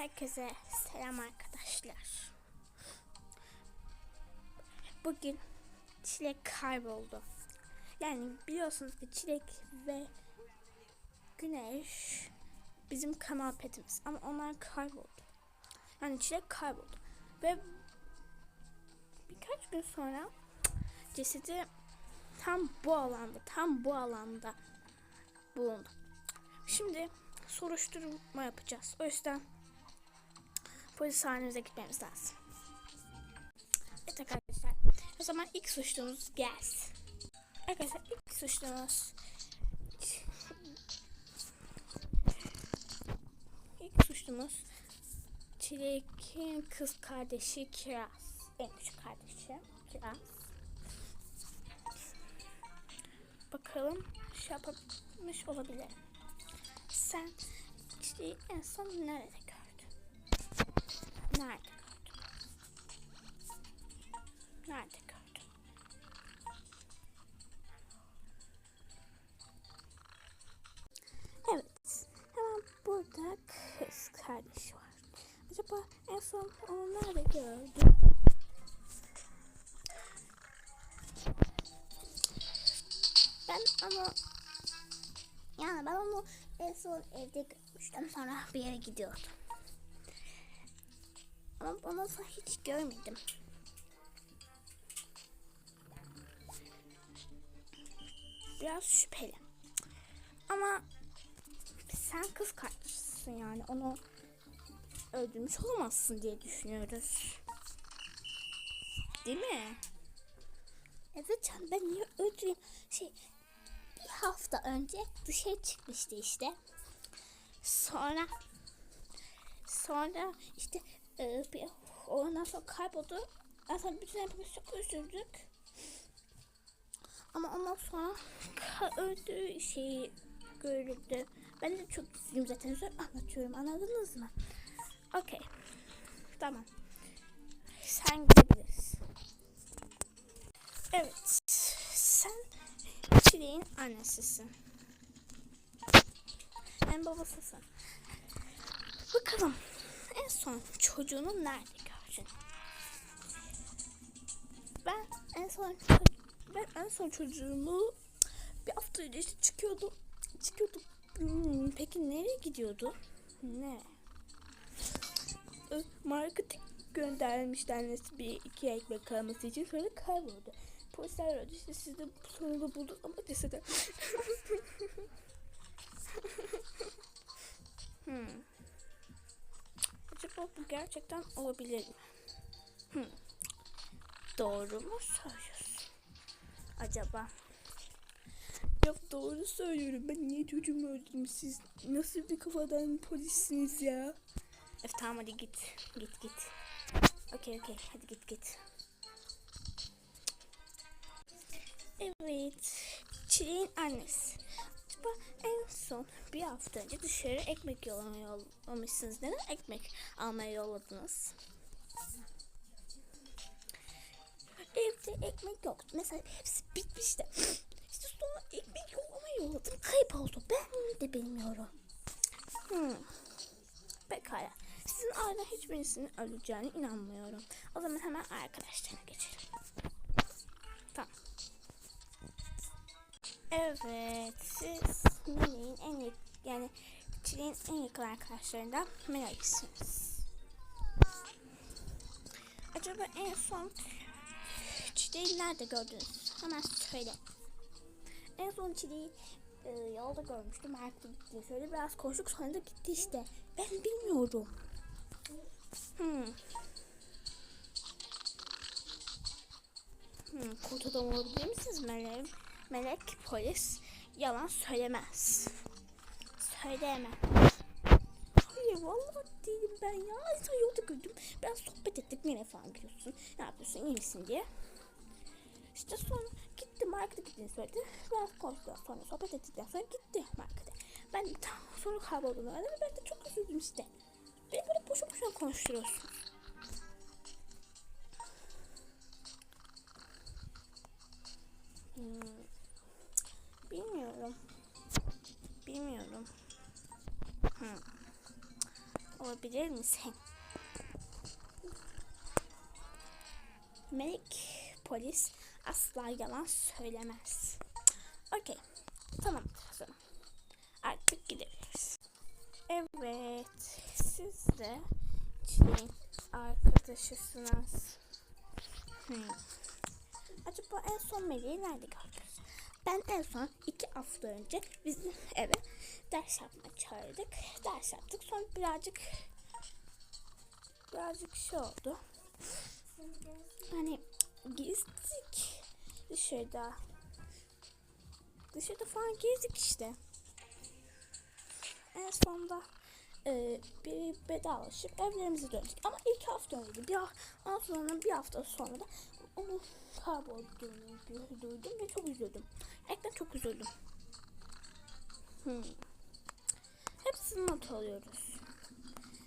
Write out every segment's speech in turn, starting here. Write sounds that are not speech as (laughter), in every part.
Herkese selam arkadaşlar. Bugün çilek kayboldu. Yani biliyorsunuz ki çilek ve güneş bizim kanal petimiz ama onlar kayboldu. Yani çilek kayboldu ve birkaç gün sonra cesedi tam bu alanda, tam bu alanda bulundu. Şimdi soruşturma yapacağız. O yüzden polis halimize gitmemiz lazım. Evet arkadaşlar. O zaman ilk suçlumuz gelsin. Arkadaşlar ilk suçlumuz ilk suçlumuz Çilek'in kız kardeşi Kiraz. En küçük kardeşi Kiraz. Bakalım şey yapmış olabilir. Sen Çilek'i en son nerede son onu nerede gördün? Ben ama yani ben onu en son evde görmüştüm. Sonra bir yere gidiyordum. Ama ondan hiç görmedim. Biraz şüpheli. Ama sen kız kardeşsin yani onu öldürmüş olamazsın diye düşünüyoruz. Değil mi? Evet canım ben niye öldüreyim? Şey bir hafta önce dışarı çıkmıştı işte. Sonra sonra işte e, bir ondan sonra kayboldu. Zaten bütün hepimiz çok üzüldük. Ama ondan sonra öldüğü şeyi görüldü. Ben de çok üzüldüm zaten. Zor anlatıyorum. Anladınız mı? Okey. Tamam. Sen gidebilirsin. Evet. Sen Çileğin annesisin. Ben babasısın. Bakalım en son çocuğunu nerede gördün? Ben en son ben en son çocuğumu bir hafta önce işte çıkıyordum. Çıkıyordum. Hmm, peki nereye gidiyordu? Ne? Ö, Markete göndermişti annesi bir iki ekmek alması için sonra kayboldu. Polisler aradı işte siz de sonunda bulduk ama cesedi. (laughs) hmm. Acaba bu gerçekten olabilir mi? Hmm. Doğru mu söylüyorsun? Acaba? Yok doğru söylüyorum. Ben niye çocuğumu öldürdüm? Siz nasıl bir kafadan polissiniz ya? Evet tamam hadi git. Git git. Okey okey hadi git git. Evet. Çileğin annesi. Acaba en son bir hafta önce dışarı ekmek yollamaya yollamışsınız. Neden ekmek almaya yolladınız? Evde ekmek yoktu. Mesela hepsi bitmişti. İşte sonra ekmek yollamaya yolladım. Kayıp oldu. Ben de bilmiyorum. Hmm. Pekala. Sizin aile hiçbirisinin öleceğine inanmıyorum. O zaman hemen arkadaşlarına geçelim. Tamam. Evet, siz Melek'in en yakın, yani Çileğin en yakın arkadaşlarından Melek'siniz. Acaba en son Çileği nerede gördünüz? Hemen söyle. En son Çileği e, yolda görmüştüm. Ayakta gitti. Şöyle biraz koştuk sonra da gitti işte. Ben bilmiyorum. Hmm. Hmm, kurt adam olabilir misiniz Melek? Melek polis yalan söylemez. Söyleyemem. Hayır vallahi değilim ben ya. Sen yolda gördüm. Biraz sohbet ettik. Nereye falan gidiyorsun? Ne yapıyorsun? İyi misin diye. İşte sonra gitti markete gittiğini söyledi. Biraz konuştular sonra sohbet ettikten sonra gitti markete. Ben tam sonra kaybolduğunu öğrendim. Ben de çok üzüldüm işte. Boşuna konuşturuyorsun. Hmm. Bilmiyorum. Bilmiyorum. Hmm. olabilir misin? Melek polis asla yalan söylemez. Okey. Tamam. Artık gidebiliriz. Evet. Siz de Çilek'in arkadaşısınız. Hmm. Acaba en son Melek'i nerede gördünüz? Ben en son iki hafta önce bizim eve ders yapmaya çağırdık. Ders yaptık. Sonra birazcık birazcık şey oldu. Hani gezdik dışarıda. Dışarıda falan gezdik işte. En sonunda e, bir vedalaşıp evlerimize döndük. Ama ilk hafta öyleydi. Bir, ha- ondan sonra bir hafta sonra da onun kaybolduğunu duydum ve çok üzüldüm. Gerçekten çok üzüldüm. Hmm. Hepsini not alıyoruz.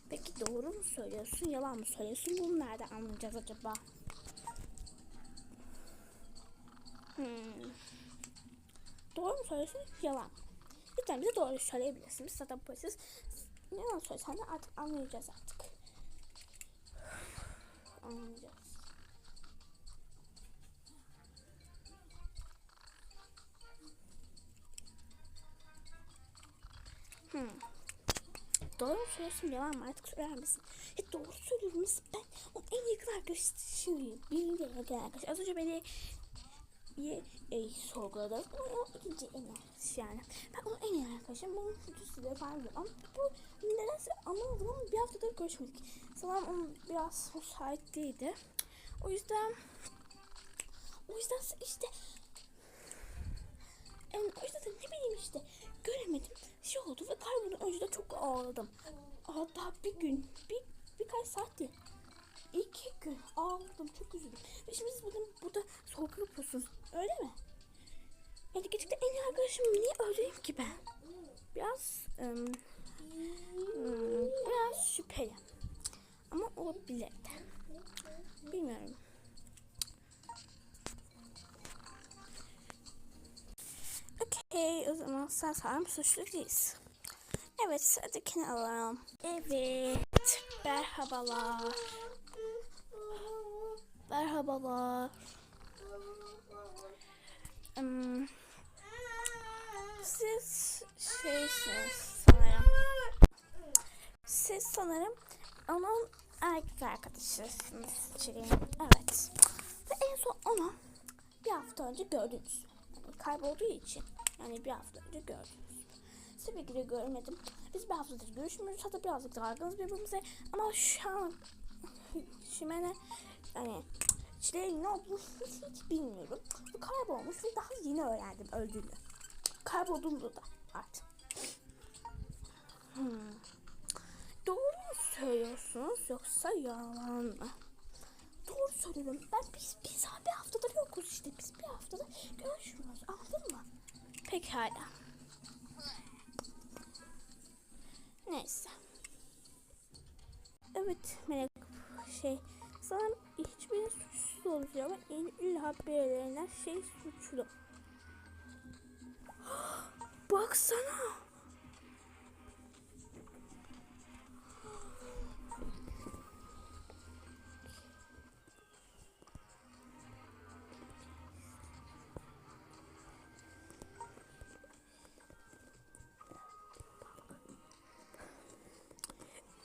Peki doğru mu söylüyorsun, yalan mı söylüyorsun? Bunu nereden anlayacağız acaba? Hmm. Doğru mu söylüyorsun, yalan mı? Lütfen bize doğru söyleyebilirsiniz. Zaten polisiz. Yalan söylesen de artık anlayacağız artık. Anlayacağız. Hmm. Doğru mu söylüyorsun mı artık söyler misin? E doğru söylüyorum ben onun en yakın arkadaşıyım. De yakın arkadaş. Az önce beni bir e, sorguladı. O, ikinci en arkadaş yani. Ben onun en iyi arkadaşım. Bunun kötüsü de falan. Ama bu nedense anlamadım ama bir haftadır görüşmedik. Sanırım onun biraz müsait değildi. O yüzden o yüzden işte yani o yüzden de ne bileyim işte göremedim. Şey oldu ve kayboldu. Önce çok ağladım. Hatta bir gün, bir birkaç saat değil. İki gün ağladım. Çok üzüldüm. Ve şimdi siz burada, burada arkadaşım niye öyleyim ki ben? Biraz ım, ım, biraz şüpheli. Ama olabilir de. Bilmiyorum. Okey o zaman sen sanırım suçlu değilsin. Evet sıradakini alalım. Evet. Merhabalar. Merhabalar. Hmm, siz şeysiniz sanırım. Siz sanırım onun erkek arkadaşısınız Çileğin. Evet. Ve en son onu bir hafta önce gördünüz. Kaybolduğu için. Yani bir hafta önce gördünüz. Tabii ki de görmedim. Biz bir haftadır görüşmüyoruz. Hatta birazcık dargınız birbirimize. Ama şu an (laughs) Şimene yani Çileğin ne olduğunu hiç, hiç bilmiyorum. Bu kaybolmuş ve daha yeni öğrendim öldüğünü. Kaybolduğunu da artık. Hmm. Doğru mu söylüyorsunuz yoksa yalan mı? Doğru söylüyorum. Ben biz, biz bir haftadır yokuz işte. Biz bir haftadır görüşmüyoruz. Anladın mı? Pekala. Neyse. Evet Melek şey sanırım hiçbir suçsuz en illa birilerinden şey suçlu. Baksana.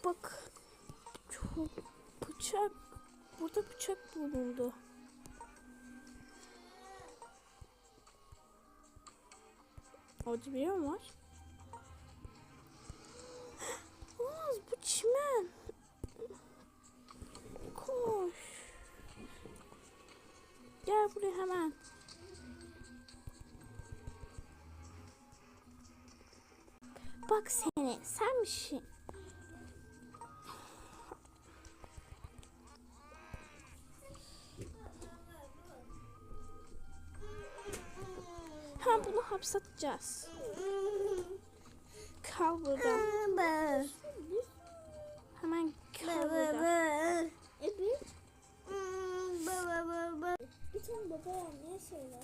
Bak. Çok bıçak. Burada bıçak bulundu. Orada biri mi var? Olamaz bu çimen. Koş. Gel buraya hemen. Bak seni. Sen misin? Hapse atacağız. Kal burada. Hemen kal burada. Evet. Baba baba. Bir tane baba anneye söyle.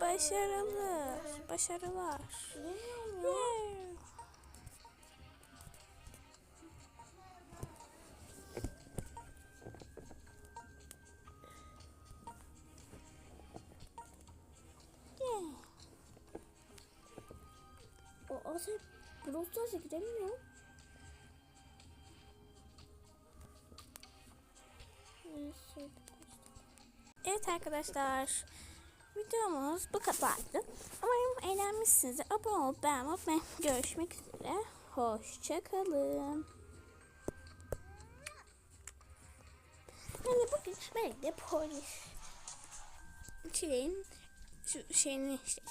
Başarılı. Başarılar. Yeah. Bazen Brawl Stars'a giremiyor. Evet arkadaşlar. Videomuz bu kadardı. Umarım eğlenmişsinizdir. Abone olup beğenmeyi unutmayın. Görüşmek üzere. Hoşçakalın. Yani bugün melekle polis. Çileğin şu şeyini işte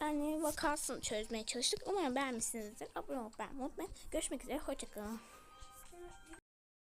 yani vakasını çözmeye çalıştık. Umarım beğenmişsinizdir. Abone olup beğenmeyi unutmayın. Görüşmek üzere. Hoşçakalın.